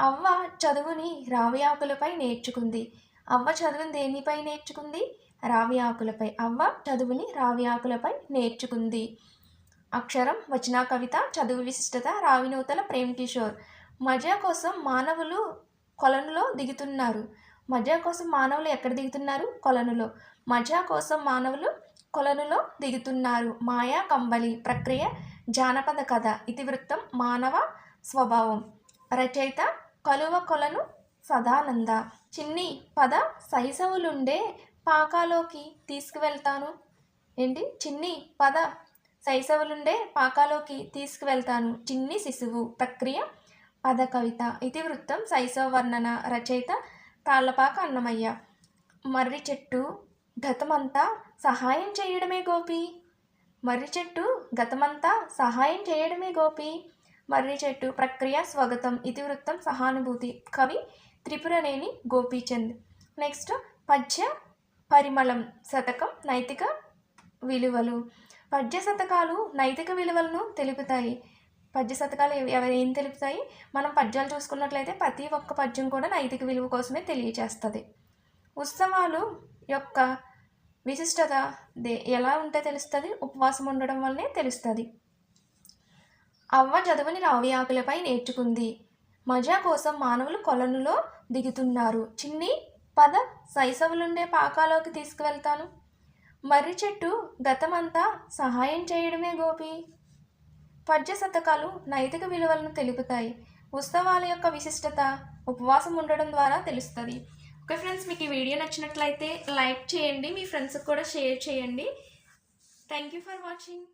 అవ్వ చదువుని రావి ఆకులపై నేర్చుకుంది. అవ్వ చదువుని దేనిపై నేర్చుకుంది? రావి ఆకులపై. అవ్వ చదువుని రావి ఆకులపై నేర్చుకుంది. అక్షరం వచన కవిత చదువు విశిష్టత రావినూతల ప్రేమ్ కిషోర్. మజా కోసం మానవులు కొలనులో దిగుతున్నారు. మజా కోసం మానవులు ఎక్కడ దిగుతున్నారు? కొలనులో. మజా కోసం మానవులు కొలనులో దిగుతున్నారు. మాయా కంబలి ప్రక్రియ జానపద కథ ఇతివృత్తం మానవ స్వభావం. రచయిత కలువ కొలను సదానంద. చిన్ని పద శైశవులుండే పాకాలోకి తీసుకువెళ్తాను. ఏంటి? చిన్ని పద శైశవులుండే పాకాలోకి తీసుకువెళ్తాను. చిన్ని శిశువు. ప్రక్రియ పద కవిత. ఇతివృత్తం శైశవ వర్ణన రచయిత తాళ్ళపాక అన్నమయ్య. మర్రి చెట్టు గతమంతా సహాయం చేయడమే గోపి. మర్రి చెట్టు గతమంతా సహాయం చేయడమే గోపి. మర్రి చెట్టు ప్రక్రియ స్వాగతం. ఇతివృత్తం సహానుభూతి. కవి త్రిపురనేని గోపీచంద్. నెక్స్ట్ పద్య పరిమళం శతకం నైతిక విలువలు. పద్య శతకాలు నైతిక విలువలను తెలుపుతాయి. పద్య శతకాలు ఎవరు ఏం తెలుపుతాయి? మనం పద్యాలు చూసుకున్నట్లయితే ప్రతి ఒక్క పద్యం కూడా నైతిక విలువ కోసమే తెలియజేస్తుంది ఉత్సవాలు యొక్క విశిష్టత దే ఎలా ఉంటే తెలుస్తుంది? ఉపవాసం ఉండడం వల్లనే తెలుస్తుంది. అవ్వ చదువుని రావి ఆకులపై నేర్చుకుంది. మజా కోసం మానవులు కొలనులో దిగుతున్నారు. చిన్ని పద శైశవులుండే పాకాలోకి తీసుకువెళ్తాను. మర్రి చెట్టు గతమంతా సహాయం చేయడమే గోపి. పద్య శతకాలు నైతిక విలువలను తెలుపుతాయి. ఉత్సవాల యొక్క విశిష్టత ఉపవాసం ఉండడం ద్వారా తెలుస్తుంది. ఓకే ఫ్రెండ్స్ మీకు ఈ వీడియో నచ్చినట్లయితే లైక్ చేయండి. మీ ఫ్రెండ్స్కి కూడా షేర్ చేయండి. Thank you for watching.